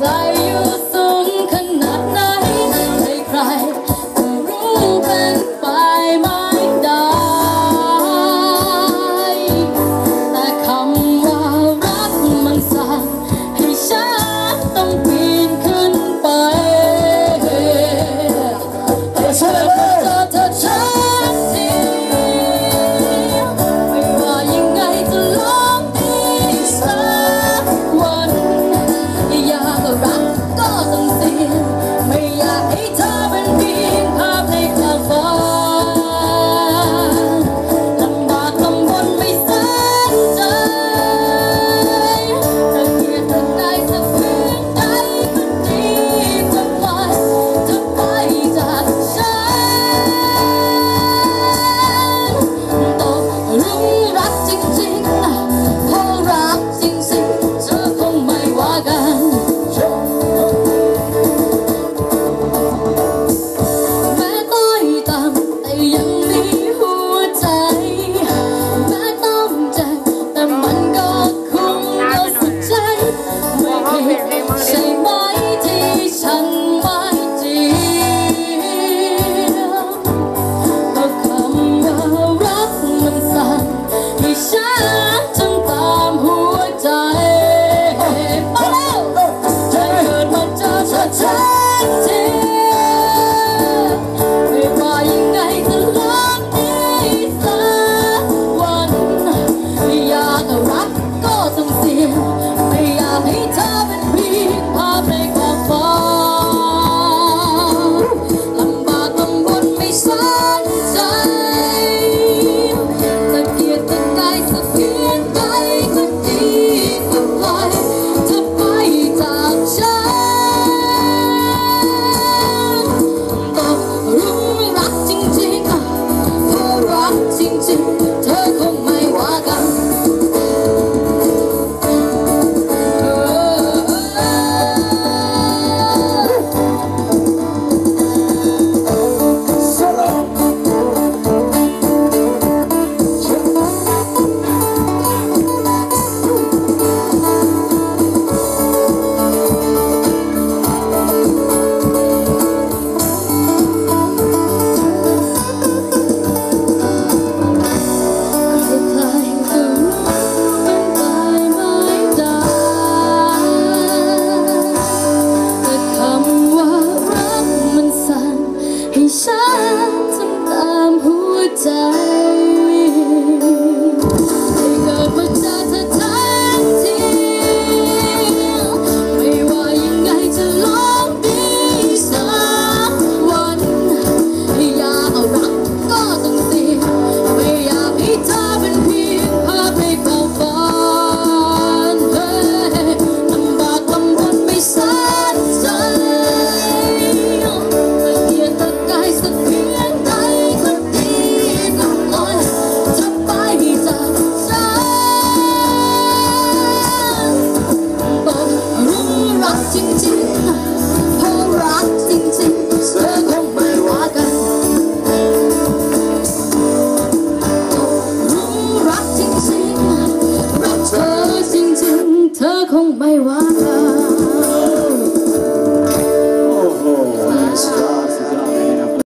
desire you. 静静 จริงๆเพราะรักจริงๆเธอคงไม่ว่ากันรู้รักจริงๆรักเธอจริงๆ เธอคงไม่ว่ากัน